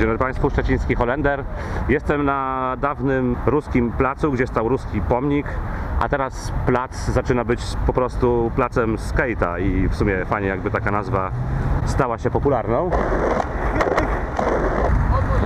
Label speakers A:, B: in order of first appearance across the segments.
A: Dzień Państwu, Szczeciński Holender. Jestem na dawnym ruskim placu, gdzie stał ruski pomnik, a teraz plac zaczyna być po prostu placem skate'a i w sumie fajnie jakby taka nazwa stała się popularną.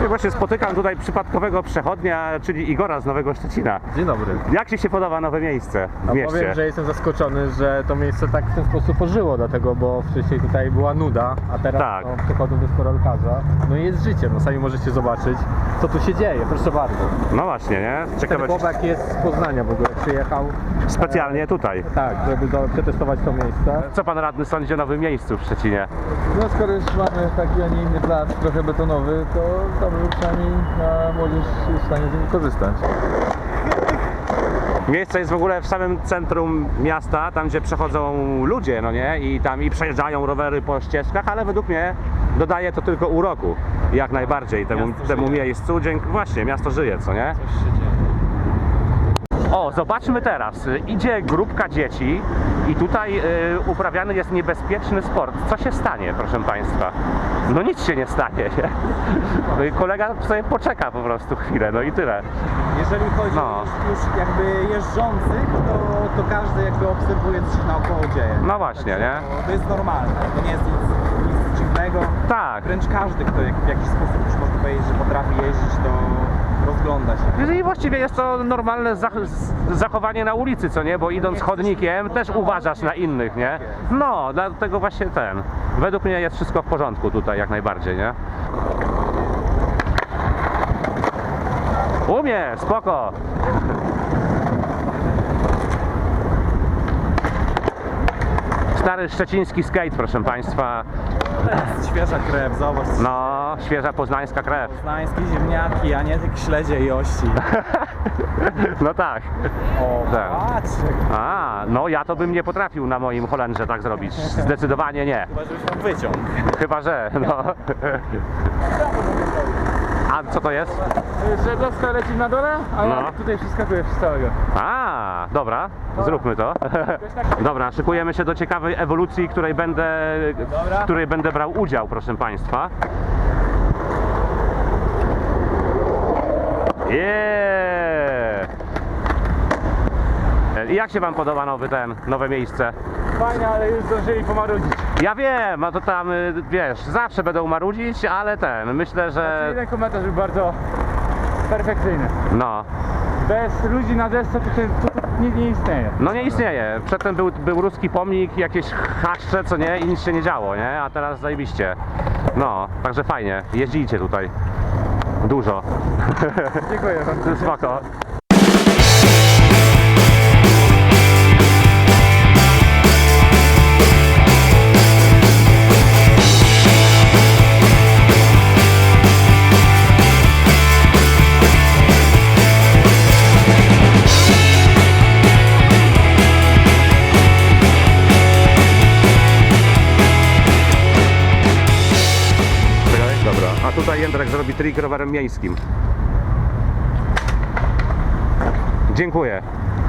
A: I właśnie spotykam tutaj przypadkowego przechodnia, czyli Igora z Nowego Szczecina.
B: Dzień dobry.
A: Jak Ci się podoba nowe miejsce w
B: A
A: mieście?
B: powiem, że jestem zaskoczony, że to miejsce tak w ten sposób ożyło, dlatego, bo wcześniej tutaj była nuda, a teraz
A: Tak.
B: no, przychodzą do skorolkarza. No i jest życie, no sami możecie zobaczyć, co tu się dzieje, proszę bardzo.
A: No właśnie, nie?
B: Ten
A: Ciekawe,
B: chłopak jest z Poznania w ogóle, przyjechał,
A: specjalnie tutaj.
B: tak, żeby do, przetestować to miejsce.
A: Co Pan Radny sądzi o nowym miejscu w Szczecinie?
C: No skoro już mamy taki, a nie inny plac, trochę betonowy, to że przynajmniej na młodzież jest w stanie z nim korzystać.
A: Miejsce jest w ogóle w samym centrum miasta, tam gdzie przechodzą ludzie, no nie? I tam i przejeżdżają rowery po ścieżkach, ale według mnie dodaje to tylko uroku. Jak najbardziej temu, temu miejscu. Dzięki, właśnie, miasto żyje, co nie? O, zobaczmy teraz. Idzie grupka dzieci i tutaj y, uprawiany jest niebezpieczny sport. Co się stanie, proszę Państwa? No nic się nie stanie. Nie? No i Kolega sobie poczeka po prostu chwilę, no i tyle.
D: Jeżeli chodzi
A: No.
D: o już, już jakby jeżdżących, to, to każdy jakby obserwuje, co się naokoło dzieje.
A: No właśnie, nie?
D: To, to jest normalne, to nie jest nic, nic dziwnego.
A: Tak.
D: Wręcz każdy, kto w jakiś sposób już można powiedzieć, że potrafi jeździć, to rozgląda się.
A: I właściwie jest to normalne zach- zachowanie na ulicy, co nie? Bo idąc chodnikiem też uważasz na innych, nie? No, dlatego właśnie ten. Według mnie jest wszystko w porządku tutaj, jak najbardziej, nie? Umie, spoko. Stary szczeciński skate, proszę Państwa.
D: Świeża krew, zobacz.
A: No, świeża poznańska krew.
D: Poznańskie ziemniaki, a nie tak śledzie i ości.
A: No tak.
D: O,
A: Tak. A, no ja to bym nie potrafił na moim Holendrze tak zrobić. Zdecydowanie nie.
D: chyba żebyś miał wyciąg.
A: Chyba, że no. A co to jest?
C: Że doska leci na dole, a
A: No.
C: ja tutaj przeskakuję przez całego.
A: A, dobra, zróbmy to. Dobra, szykujemy się do ciekawej ewolucji, której będę, w której będę brał udział, proszę Państwa. Yeah! I jak się Wam podoba nowy ten, nowe miejsce?
C: Fajnie, ale już zdążyli pomarudzić.
A: Ja wiem, a to tam, y, wiesz, zawsze będą marudzić, ale ten, myślę, że...
C: Jeden komentarz był bardzo perfekcyjny.
A: No,
C: Bez ludzi na desce to, się, to, to nie, nie istnieje.
A: no nie istnieje. Przedtem był, był ruski pomnik, jakieś chaszcze, co nie, i nic się nie działo, nie? A teraz zajebiście. No, także fajnie, jeździcie tutaj. Dużo.
C: Dziękuję bardzo.
A: Spoko. A tutaj Jędrek zrobi trik rowerem miejskim. Dziękuję.